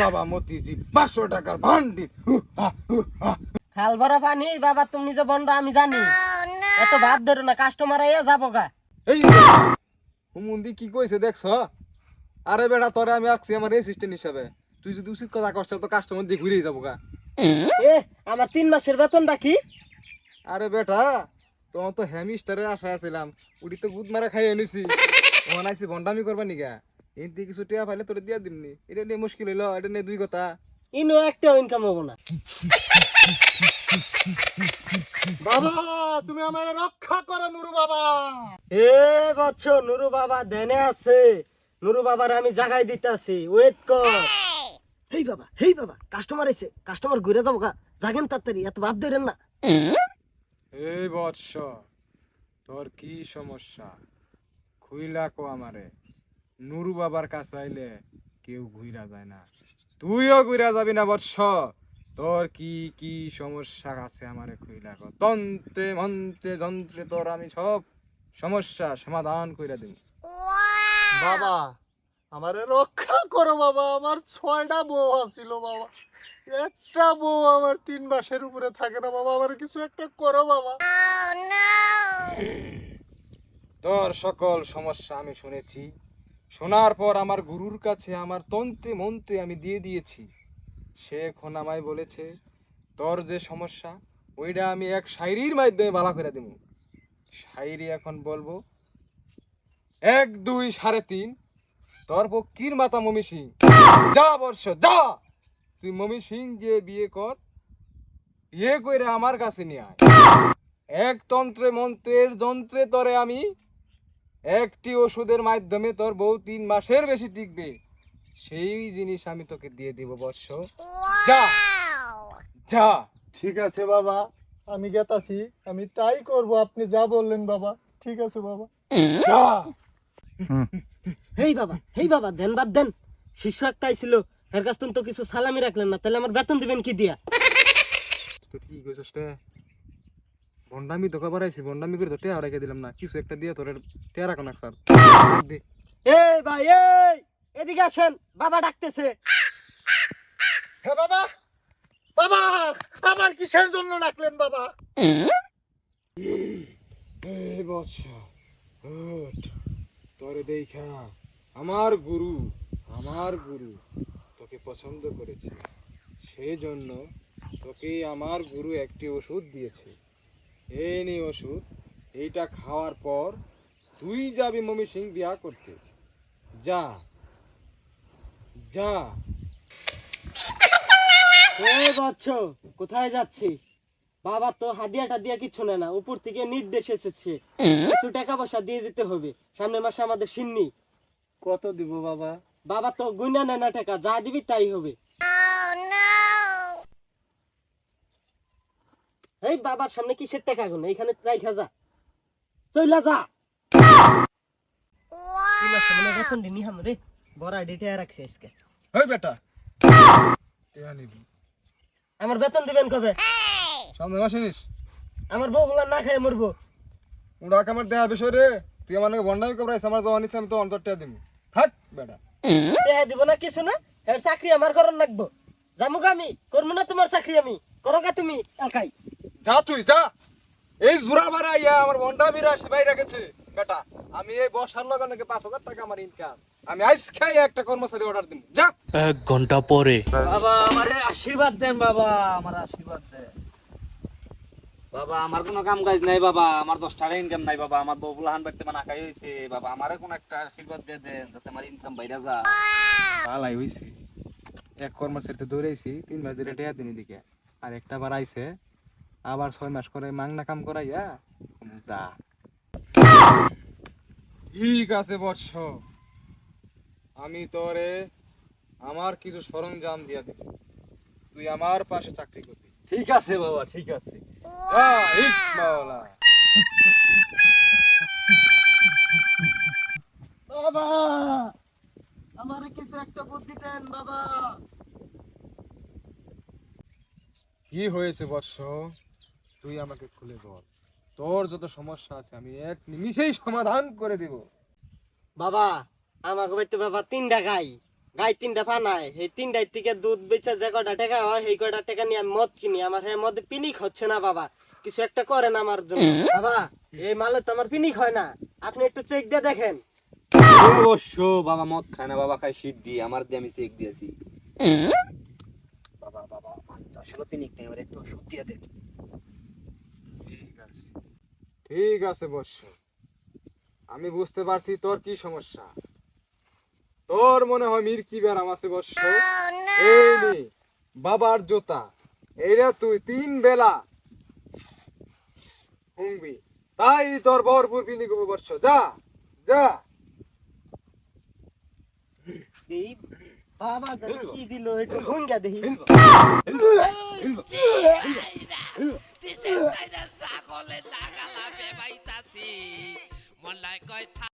বাবা মতিজি পাঁচশো টাকার ভান্ডি। খাল ভরা পানি বাবা তুমি যে বন্ধ আমি জানি। এত ভাত ধরো না কাস্টমার আইয়া যাব গা। এই হুমুন্দি কি কইছে দেখছ? আরে বেটা তোরে আমি আছি আমার অ্যাসিস্ট্যান্ট হিসাবে। তুই যদি উচিত কথা কষ্ট তো কাস্টমার দিয়ে ঘুরেই যাব গা। এ আমার তিন মাসের বেতন বাকি? আরে বেটা তোমার তো হ্যামিস্টারে আশা আছিলাম। উড়ি তো গুদ মারা খাইয়ে নিছি ওখান আইসি বন্ডামি করবা নিগা এনতে কিছু টিয়া পাইলে তোরে দিয়া দিমনি। এটা নিয়ে মুশকিল হইল এটা নিয়ে দুই কথা। ইনো একটা ইনকাম হব না। বাবা তুমি আমার রক্ষা করো নুরু বাবা। এ বচ্চ নুরু বাবা দেনে আছে। নুরু বাবার আমি জাগাই দিতাছি ওয়েট কর। হেই বাবা হেই বাবা কাস্টমার এসে কাস্টমার ঘুরে যাব গা। জাগেন তাড়াতাড়ি এত ভাব ধরেন না। এই বৎস তোর কি সমস্যা? খুইলা কো আমারে। নুরু বাবার কাছে আইলে কেউ ঘুইরা যায় না। তুইও ঘুইরা যাবি না বৎস। তোর কি কি সমস্যা আছে আমারে খুইলা তন্ত্রে মন্ত্রে যন্ত্রে তোর আমি সব সমস্যা সমাধান কইরা দেব। বাবা আমারে রক্ষা করো বাবা। আমার ছয়টা বউ আছিল বাবা। একটা বউ আমার তিন মাসের উপরে থাকে না বাবা। আমার কিছু একটা করো বাবা। তোর সকল সমস্যা আমি শুনেছি। শোনার পর আমার গুরুর কাছে আমার তন্ত্রে মন্ত্রে আমি দিয়ে দিয়েছি। সে এখন আমায় বলেছে, তোর যে সমস্যা, ওইটা আমি এক শায়রির মাধ্যমে বালা করে দেব শায়রি এখন বলব, এক, দুই, সাড়ে তিন, তোর পক্ষীর মাতা মমি সিং। যা বর্ষ যা! তুই মমি সিং গিয়ে বিয়ে কর, বিয়ে করে আমার কাছে নিয়ে আয়। এক তন্ত্রে মন্ত্রের যন্ত্রে তরে আমি একটি ওষুধের মাধ্যমে তোর বউ তিন মাসের বেশি টিকবে। সেই জিনিস আমি তোকে দিয়ে দিব বর্ষ যা। যা। ঠিক আছে বাবা। আমি গেতাছি। আমি তাই করব আপনি যা বললেন বাবা। ঠিক আছে বাবা। যা। হেই বাবা। হেই বাবা দেন বাদ দেন। শিশু একটাই ছিল। এর কাছ থেকে তো কিছু সালামি রাখলেন না। তাহলে আমার বেতন দিবেন কি দিয়া? তুই কি কইছস রে বন্ডামি তোকে বাড়াইছি বন্ডামি করে তো টেয়া রেখে দিলাম না। কিছু একটা দিয়ে তোর টেয়া রাখো না স্যার। এই ভাই এই! এদিকে আসেন বাবা ডাকতেছে। হে বাবা! বাবা! আমার কিসের জন্য ডাকলেন বাবা? এই বৎস ওঠ তোরে দেখা। আমার গুরু আমার গুরু তোকে পছন্দ করেছে। সেই জন্য তোকে আমার গুরু একটি ওষুধ দিয়েছে। এই নে ওষুধ এইটা খাওয়ার পর তুই যাবি মমি সিং বিয়া করতে। যা। যা। এই বচ্চ কোথায় যাচ্ছিস? বাবা তো হাদিয়াটা দিয়া কিছু নেয় না উপর থেকে নির্দেশ এসেছে। কিছু টাকা পয়সা দিয়ে যেতে হবে সামনের মাসে আমাদের সিন্নি। কত দিব বাবা? বাবা তো গুইনা নেয় না টাকা যা দিবি তাই হবে। এই বাবার সামনে কিসের টাকা গুণ এইখানে রাইখা যা চইলা যা। কি মাসে বেতন দিনি হাম রে? বড় ডেটে রাখছে আজকে। ওই বেটা। আমার বেতন দিবেন কবে? সামনে মাসে নিস আমার বউ বলা না খেয়ে মরবো। উড়া কামার দেয়া বিষয় রে। তুই আমার নাকি বন্ডামি কবরাইছ আমার জমা নিচ্ছে আমি তো অন্তরটা দিব থাক বেটা। দিব না কিছু না? এর চাকরি আমার করন লাগবো জামুক আমি করব না তোমার চাকরি আমি। করো তুমি এলকাই যা তুই যা। এই জোড়া বাড়া ইয়া আমার বন্ডামি রাশি বাইরে গেছে বেটা আমি এই বসার লগে নাকি পাঁচ হাজার টাকা আমার ইনকাম আমি আইস খাই একটা কর্মচারী অর্ডার দিন যা। এক ঘণ্টা পরে। বাবা আমারে আশীর্বাদ দেন বাবা আমার আশীর্বাদ দেন। বাবা আমার কোনো কাম কাজ নাই বাবা আমার দশ টাকা ইনকাম নাই বাবা আমার বউ হান বাড়িতে মানে আঁকাই হয়েছে বাবা আমারে কোন একটা আশীর্বাদ দিয়ে দেন যাতে আমার ইনকাম বাইরে যা ভালাই হইছি। এক কর্মচারীতে দৌড়াইছি তিন মাস ধরে টেয়া দিন দিকে আর একটা বার আইছে আবার ছয় মাস করে মাংনা কাম করাইয়া যা। ঠিক আছে বৎস। আমি তোরে আমার কিছু সরঞ্জাম দিয়া দিব। তুই আমার পাশে চাকরি করবি। ঠিক আছে বাবা ঠিক আছে। বাবা আমার কিছু একটা বুদ্ধি দেন বাবা। কি হয়েছে বৎস? তুই আমাকে খুলে বল তোর যত সমস্যা আছে আমি এক নিমিষেই সমাধান করে দিব বাবা আমাকে বাড়িতে বাবা তিনটা গাই গাই তিনটা ফানায় এই তিনটার থেকে দুধ বেচা যে কটা টাকা হয় সেই কটা টাকা নিয়ে আমি মদ কিনি আমার হ্যাঁ মধ্যে পিনিক হচ্ছে না বাবা কিছু একটা করেন আমার জন্য বাবা এই মালে তো আমার পিনিক হয় না আপনি একটু চেক দিয়ে দেখেন অবশ্য বাবা মদ খায় না বাবা খায় শীত দিয়ে আমার দিয়ে আমি চেক দিয়েছি বাবা বাবা আসলে পিনিক নেই আমার একটু ওষুধ দিয়ে দে ঠিক আছে ঠিক আছে বৎস আমি বুঝতে পারছি তোর কি সমস্যা তোর মনে হয় মির্কি ব্যারাম আছে বৎস এই বাবার জোতা এইটা তুই তিন বেলা ঘুমবি তাই তোর ভরপুর পিনি করব বৎস যা যা বাবা কি দিল একটু দেখি ছাগলে নাগালা বেবাইতাছি মন লাই কয়